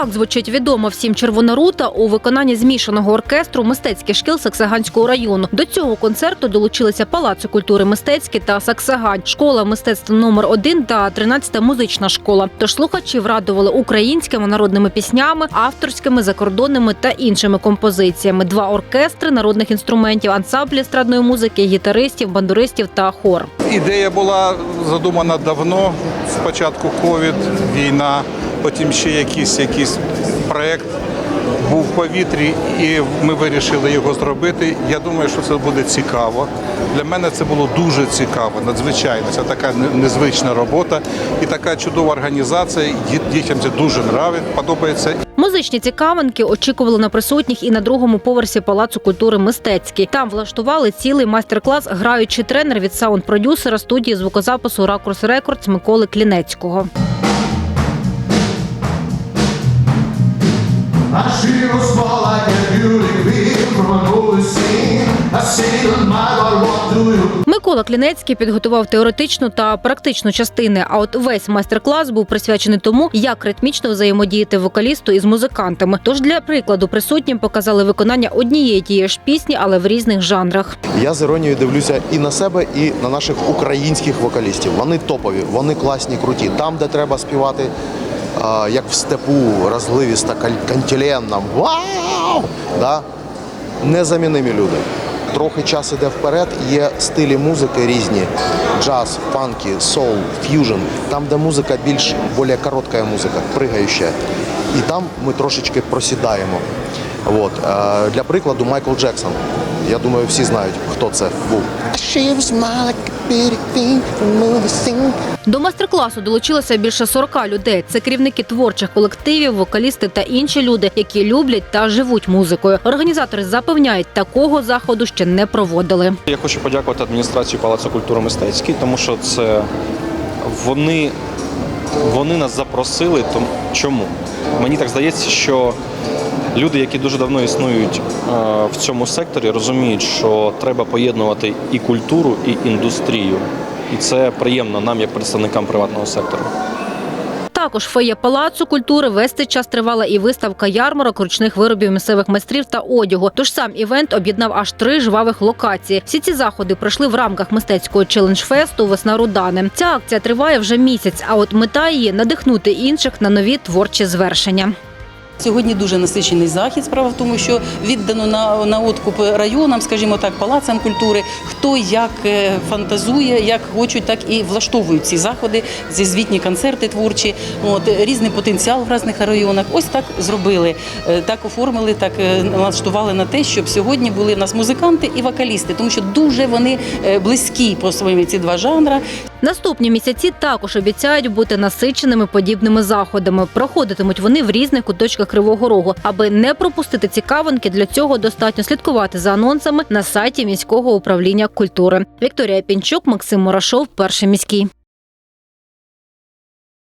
Так звучить відома всім червона рута у виконанні змішаного оркестру мистецьких шкіл Саксаганського району. До цього концерту долучилися Палацу культури мистецькі та Саксагань, школа мистецтв номер 1 та 13-та музична школа. Тож слухачів радували українськими народними піснями, авторськими, закордонними та іншими композиціями. Два оркестри народних інструментів, ансамблі естрадної музики, гітаристів, бандуристів та хор. Ідея була задумана давно. Спочатку ковід, війна, потім ще якийсь, якийсь проект був в повітрі, і ми вирішили його зробити. Я думаю, що це буде цікаво. Для мене це було дуже цікаво, надзвичайно. Це така незвична робота і така чудова організація. Дітям це дуже нравить, подобається. Музичні цікавинки очікували на присутніх і на другому поверсі Палацу культури мистецький. Там влаштували цілий майстер-клас граючий тренер від саунд-продюсера студії звукозапису Ракурс Рекордс Миколи Клінецького. She was small like a beauty queen from a movie scene. I seen on my what do you Микола Клінецький підготував теоретичну та практичну частини. А от весь майстер-клас був присвячений тому, як ритмічно взаємодіяти вокалісту із музикантами. Тож для прикладу присутнім показали виконання однієї тієї ж пісні, але в різних жанрах. Я з іронією дивлюся і на себе, і на наших українських вокалістів. Вони топові, вони класні, круті. Там, де треба співати, як в степу, розливіста, кан- кантіленна. Вау! Да? Незамінимі люди. Трохи час іде вперед, є стилі музики різні: джаз, фанкі, соул, ф'южн. Там, де музика більш більш коротка музика, пригаюча. І там ми трошечки просідаємо. От. Е, Для прикладу, Майкл Джексон. Я думаю, всі знають, хто це був. До майстер-класу долучилося більше 40 людей. Це керівники творчих колективів, вокалісти та інші люди, які люблять та живуть музикою. Організатори запевняють, такого заходу ще не проводили. Я хочу подякувати адміністрації Палацу культури мистецький, тому що це вони, вони нас запросили. Тому чому? Мені так здається, що люди, які дуже давно існують е, в цьому секторі, розуміють, що треба поєднувати і культуру, і індустрію. І це приємно нам, як представникам приватного сектору. Також в фоє палацу культури цей час тривала і виставка ярмарок ручних виробів місцевих майстрів та одягу. Тож сам івент об'єднав аж три жвавих локації. Всі ці заходи пройшли в рамках мистецького челендж-фесту Весна Рудани. Ця акція триває вже місяць. А от мета її надихнути інших на нові творчі звершення. Сьогодні дуже насичений захід. Справа в тому, що віддано на, на откуп районам, скажімо так, палацам культури. Хто як е, фантазує, як хочуть, так і влаштовують ці заходи, ці звітні концерти творчі. От різний потенціал в різних районах. Ось так зробили, е, так оформили, так е, налаштували на те, щоб сьогодні були в нас музиканти і вокалісти, тому що дуже вони близькі по своїм ці два жанра. Наступні місяці також обіцяють бути насиченими подібними заходами. Проходитимуть вони в різних куточках Кривого Рогу. Аби не пропустити цікавинки, для цього достатньо слідкувати за анонсами на сайті міського управління культури. Вікторія Пінчук, Максим Мурашов, перший міський.